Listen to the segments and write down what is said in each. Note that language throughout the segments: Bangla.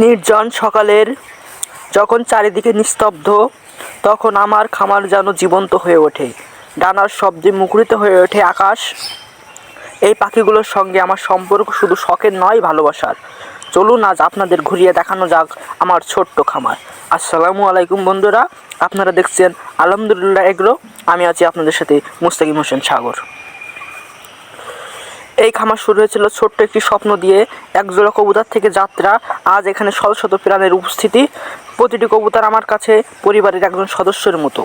নির্জন সকালের যখন চারিদিকে নিস্তব্ধ, তখন আমার খামার যেন জীবন্ত হয়ে ওঠে। ডানার শব্দে মুখরিত হয়ে ওঠে আকাশ। এই পাখিগুলোর সঙ্গে আমার সম্পর্ক শুধু শখের নয়, ভালোবাসার। চলুন আজ আপনাদের ঘুরিয়ে দেখানো যাক আমার ছোট্ট খামার। আসসালামু আলাইকুম বন্ধুরা, আপনারা দেখছেন আলহামদুলিল্লাহ এগ্রো। আমি আছি আপনাদের সাথে মুস্তাকিম হোসেন সাগর। এই খামার শুরু হয়েছিল ছোট্ট একটি স্বপ্ন দিয়ে একজোড়া কবুতার থেকে যাত্রা। আজ এখানে শত শত প্রাণের উপস্থিতি। প্রতিটি কবুতার আমার কাছে পরিবারের একজন সদস্যের মতো।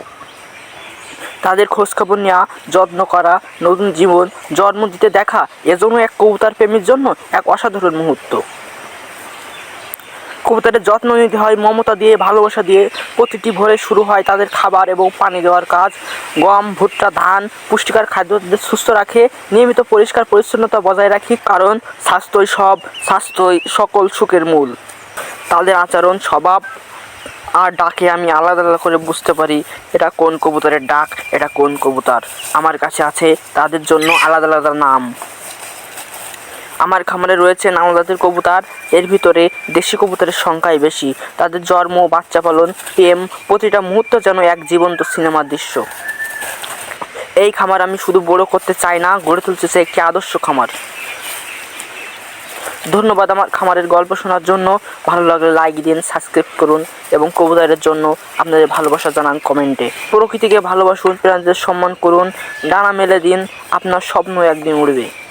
তাদের খোঁজখবর নেওয়া, যত্ন করা, নতুন জীবন, জন্ম দিতে দেখা, এজন্য এক কবুতার প্রেমীর জন্য এক অসাধারণ মুহূর্ত। কবুতরের যত্ন নিতে হয়, মমতা দিয়ে, ভালোবাসা দিয়ে প্রতিটি ভোরে শুরু হয় তাদের খাবার এবং পানি দেওয়ার কাজ। গম, ভুট্টা, ধান পুষ্টিকর খাদ্য সুস্থ রাখে, নিয়মিত পরিষ্কার পরিচ্ছন্নতা বজায় রাখি, কারণ স্বাস্থ্যই সব, স্বাস্থ্যই সকল সুখের মূল। তাদের আচরণ, স্বভাব আর ডাকে আমি আলাদা আলাদা করে বুঝতে পারি, এটা কোন কবুতরের ডাক, এটা কোন কবুতর। আমার কাছে আছে তাদের জন্য আলাদা আলাদা নাম। আমার খামারে রয়েছে নামজাতের কবুতর। এর ভিতরে দেশি কবুতরের সংখ্যাই বেশি। তাদের জন্ম বাচ্চা পালন প্রেম, প্রতিটা মুহূর্ত যেন এক জীবন্ত সিনেমার দৃশ্য। এই খামার আমি শুধু বড় করতে চাই না, গড়ে তুলতে চাই একটি আদর্শ খামার। ধন্যবাদ আমার খামারের গল্প শোনার জন্য। ভালো লাগলে লাইক দিন সাবস্ক্রাইব করুন এবং কবুতরের জন্য আপনাদের ভালোবাসা জানান কমেন্টে। প্রকৃতিকে ভালোবাসুন, প্রাণীদের সম্মান করুন। ডানা মেলে দিন, আপনার স্বপ্ন একদিন উড়বে।